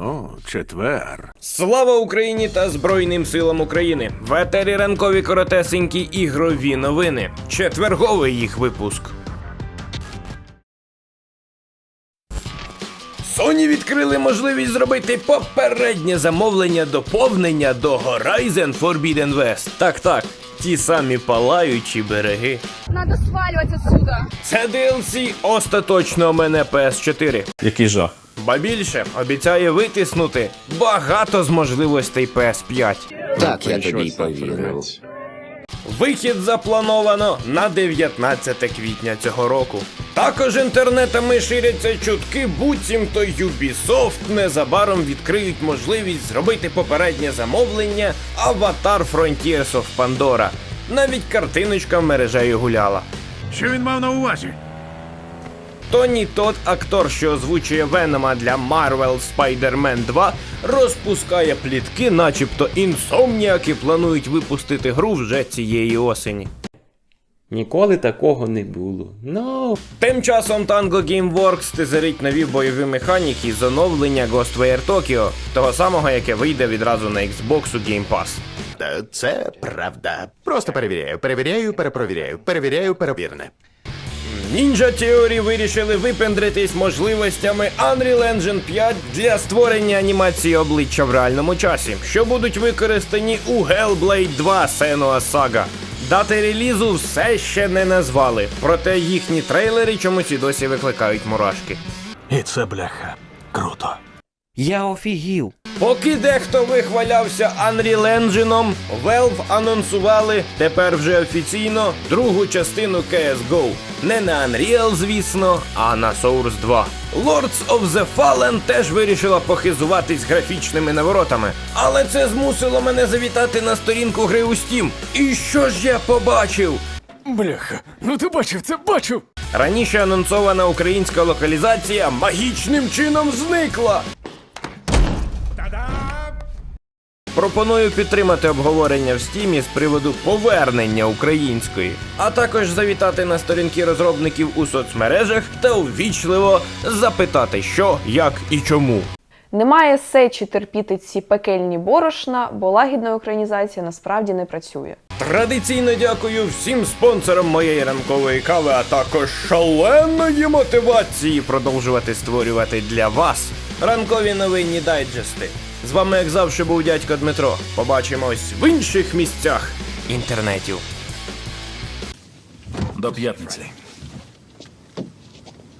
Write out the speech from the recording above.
О, четвер. Слава Україні та Збройним силам України! В етері ранкові коротесенькі ігрові новини. Четверговий їх випуск. Sony відкрили можливість зробити попереднє замовлення доповнення до Horizon Forbidden West. Так, так, ті самі палаючі береги. Надо сваливать отсюда. Це DLC остаточного мене PS4. Який жах. Ба більше обіцяє витиснути багато з можливостей PS5. Так, я тобі повірив. Вихід заплановано на 19 квітня цього року. Також інтернетами ширяться чутки, буцімто Ubisoft незабаром відкриють можливість зробити попереднє замовлення Avatar Frontiers of Pandora. Навіть картиночка мережею гуляла. Що він мав на увазі? Тоні Тот, актор, що озвучує Венома для Marvel Spider-Man 2, розпускає плітки, начебто інсомніаки планують випустити гру вже цієї осені. Ніколи такого не було. Ну. Тим часом Tango Gameworks тизерить нові бойові механіки з оновлення Ghostwire Tokyo, того самого, яке вийде відразу на Xbox Game Pass. Та Це правда. Просто перевіряю, перевіряю, перепровіряю, перевіряю, перевірне. Ninja Theory вирішили випендритись можливостями Unreal Engine 5 для створення анімації обличчя в реальному часі, що будуть використані у Hellblade 2 Senua Saga. Дати релізу все ще не назвали, проте їхні трейлери чомусь і досі викликають мурашки. І це бляха. Круто. Я офігів. Поки дехто вихвалявся Unreal Engine, Valve анонсували тепер вже офіційно другу частину CSGO. Не на Unreal, звісно, а на Source 2. Lords of the Fallen теж вирішила похизуватись графічними наворотами. Але це змусило мене завітати на сторінку гри у Steam. І що ж я побачив? Бляха, ну ти бачив це, бачив! Раніше анонсована українська локалізація магічним чином зникла. Пропоную підтримати обговорення в стімі з приводу повернення української, а також завітати на сторінки розробників у соцмережах та увічливо запитати, що, як і чому. Немає сечі терпіти ці пекельні борошна, бо лагідна українізація насправді не працює. Традиційно дякую всім спонсорам моєї ранкової кави, а також шаленої мотивації продовжувати створювати для вас ранкові новинні дайджести. З вами, як завжди, був дядько Дмитро. Побачимось в інших місцях інтернетів. До п'ятниці.